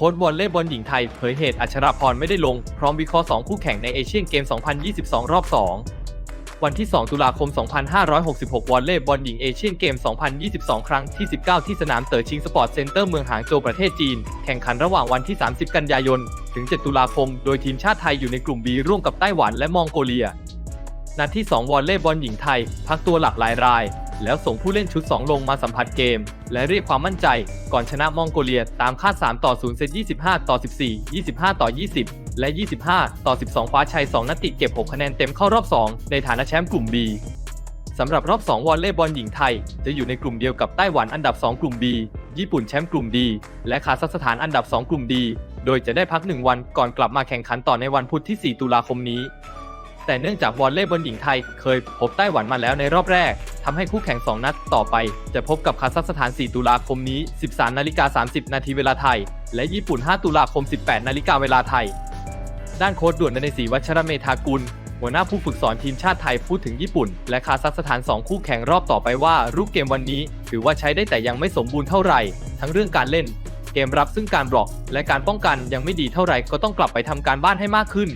ค้ชวอลเลย์บอลหญิงไทยเผยเหตุอัชราพรไม่ได้ลง พร้อมวิเคราะห์ 2 คู่แข่งในเอเชียนเกม 2022 รอบ 2 วันที่ 2 ตุลาคม 2566 วอลเลย์บอลหญิงเอเชียนเกม 2022 ครั้งที่ 19 ที่สนามเต๋อชิงสปอร์ตเซ็นเตอร์เมืองหางโจวประเทศจีน แข่งขันระหว่างวันที่ 30 กันยายน ถึง 7 ตุลาคม โดยทีมชาติไทยอยู่ในกลุ่ม B ร่วมกับไต้หวันและมองโกเลีย นัดที่ 2 วอลเลย์บอลหญิงไทย พักตัวหลักหลายราย แล้วส่งผู้เล่นชุด 2 ลงมาสัมผัสเกม และเรียกความมั่นใจ ก่อนชนะมองโกเลียตามคาด 3 ต่อ 0 เซต 25 ต่อ 14 25 ต่อ 20 และ 25 ต่อ 12 คว้าชัย 2 นัดติดเก็บ 6 คะแนนเต็มเข้ารอบ 2 ในฐานะแชมป์กลุ่ม B สำหรับรอบ 2 วอลเลย์บอลหญิงไทย จะอยู่ในกลุ่มเดียวกับไต้หวันอันดับ 2 กลุ่ม B ญี่ปุ่นแชมป์กลุ่ม D และคาซัคสถานอันดับ 2 กลุ่ม D โดยจะได้พัก 1 วันก่อนกลับมาแข่งขันต่อในวันพุธที่ 4 ตุลาคมนี้ แต่เนื่องจากวอลเลย์บอลหญิงไทยเคยพบไต้หวันมาแล้วในรอบแรก ทำให้คู่แข่ง 2 นัดต่อไป จะพบกับคาซัคสถาน 4 ตุลาคมนี้ 13นาฬิกา30 นาทีเวลาไทย และญี่ปุ่น 5 ตุลาคม 18นาฬิกาเวลาไทย ด้านโค้ชด่วนในศรีวัชรเมธากุล หัวหน้าผู้ฝึกสอนทีมชาติไทยพูดถึงญี่ปุ่น และคาซัคสถาน 2 คู่แข่งรอบต่อไปว่ารูปเกมวันนี้ ถือว่าใช้ได้แต่ยังไม่สมบูรณ์เท่าไหร่ ทั้งเรื่องการเล่น เกมรับซึ่งการบล็อก และการป้องกันยังไม่ดีเท่าไหร่ก็ต้องกลับไปทำการบ้านให้มากขึ้น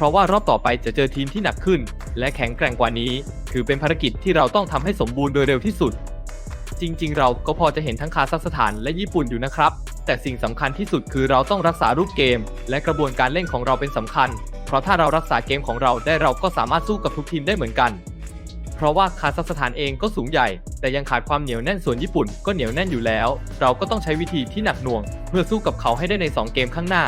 เพราะว่ารอบต่อไปจะเจอทีมที่หนักขึ้น และแข็งแกร่งกว่านี้ ถือเป็นภารกิจที่เราต้องทำให้สมบูรณ์โดยเร็วที่สุด จริง ๆ เราก็พอจะเห็นทั้งคาซัคสถานและญี่ปุ่นอยู่นะครับ แต่สิ่งสำคัญที่สุดคือเราต้องรักษารูปเกม และกระบวนการเล่นของเราเป็นสำคัญ เพราะถ้าเรารักษาเกมของเราได้เราก็สามารถสู้กับทุกทีมได้เหมือนกัน เพราะว่าคาซัคสถานเองก็สูงใหญ่ แต่ยังขาดความเหนียวแน่นส่วนญี่ปุ่นก็เหนียวแน่นอยู่แล้ว เราก็ต้องใช้วิธีที่หนักหน่วง เพื่อสู้กับเขาให้ได้ใน 2 เกมข้างหน้า